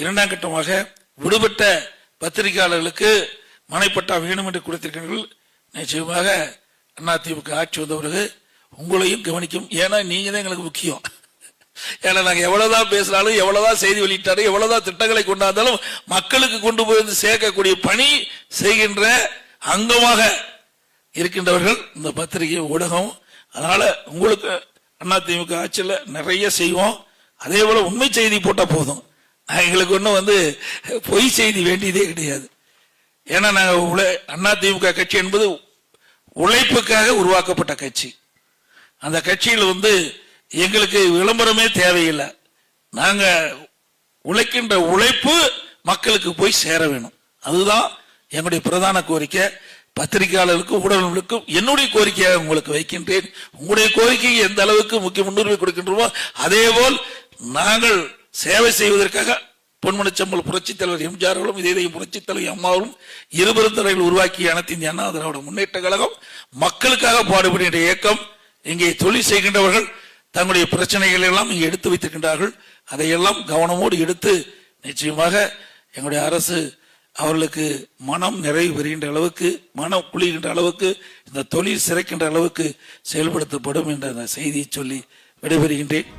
இரண்டாம் கட்டமாக விடுபட்ட பத்திரிகையாளர்களுக்கு மனைப்பட்டா வேணும் என்று கொடுத்திருக்கிறீர்கள். நிச்சயமாக அதிமுக ஆட்சி வந்த பிறகு உங்களையும் கவனிக்கும். ஏன்னா நீங்க தான் எங்களுக்கு முக்கியம். ஏன்னா நாங்க எவ்வளவுதான் பேசினாலும் எவ்வளவுதான் செய்தி வெளியிட்டாலும் எவ்வளவுதான் திட்டங்களை கொண்டாந்தாலும் மக்களுக்கு கொண்டு போய் வந்து சேர்க்கக்கூடிய பணி செய்கின்ற அங்கமாக இருக்கின்றவர்கள் இந்த பத்திரிகை ஊடகம். அதனால உங்களுக்கு அதிமுக ஆட்சியில் நிறைய செய்வோம். அதே போல உண்மை செய்தி போட்டா போதும். எங்களுக்கு ஒன்றும் வந்து பொய் செய்தி வேண்டியதே கிடையாது. ஏன்னா நாங்கள் உழை அதிமுக கட்சி என்பது உழைப்புக்காக உருவாக்கப்பட்ட கட்சி. அந்த கட்சியில் வந்து எங்களுக்கு விளம்பரமே தேவையில்லை. நாங்கள் உழைக்கின்ற உழைப்பு மக்களுக்கு போய் சேர வேணும். அதுதான் எங்களுடைய பிரதான கோரிக்கை. பத்திரிகையாளருக்கும் ஊடகங்களுக்கும் என்னுடைய கோரிக்கையாக உங்களுக்கு வைக்கின்றேன். உங்களுடைய கோரிக்கைக்கு எந்த அளவுக்கு முக்கிய முன்னுரிமை கொடுக்கின்றோமோ அதே போல் நாங்கள் சேவை செய்வதற்காக பொன்மனச்சம்பல் புரட்சித் தலைவர் எம்ஜிஆர் அவர்களும் இதே புரட்சித் தலைவர் அம்மாவும் இருபெரும் தலைவர்கள் உருவாக்கிய அனைத்து இந்திய அண்ணா திராவிட முன்னேற்ற கழகம். மக்களுக்காக பாடுபடுகின்ற இயக்கம் இங்கே தொழில் செய்கின்றவர்கள் தங்களுடைய பிரச்சனைகள் எல்லாம் இங்கே எடுத்து வைத்திருக்கின்றார்கள். அதையெல்லாம் கவனமோடு எடுத்து நிச்சயமாக எங்களுடைய அரசு அவர்களுக்கு மனம் நிறைவு பெறுகின்ற அளவுக்கு மனம் குளிகின்ற அளவுக்கு இந்த தொழில் சிறைக்கின்ற அளவுக்கு செயல்படுத்தப்படும் என்ற அந்த செய்தியை சொல்லி விடைபெறுகின்றேன்.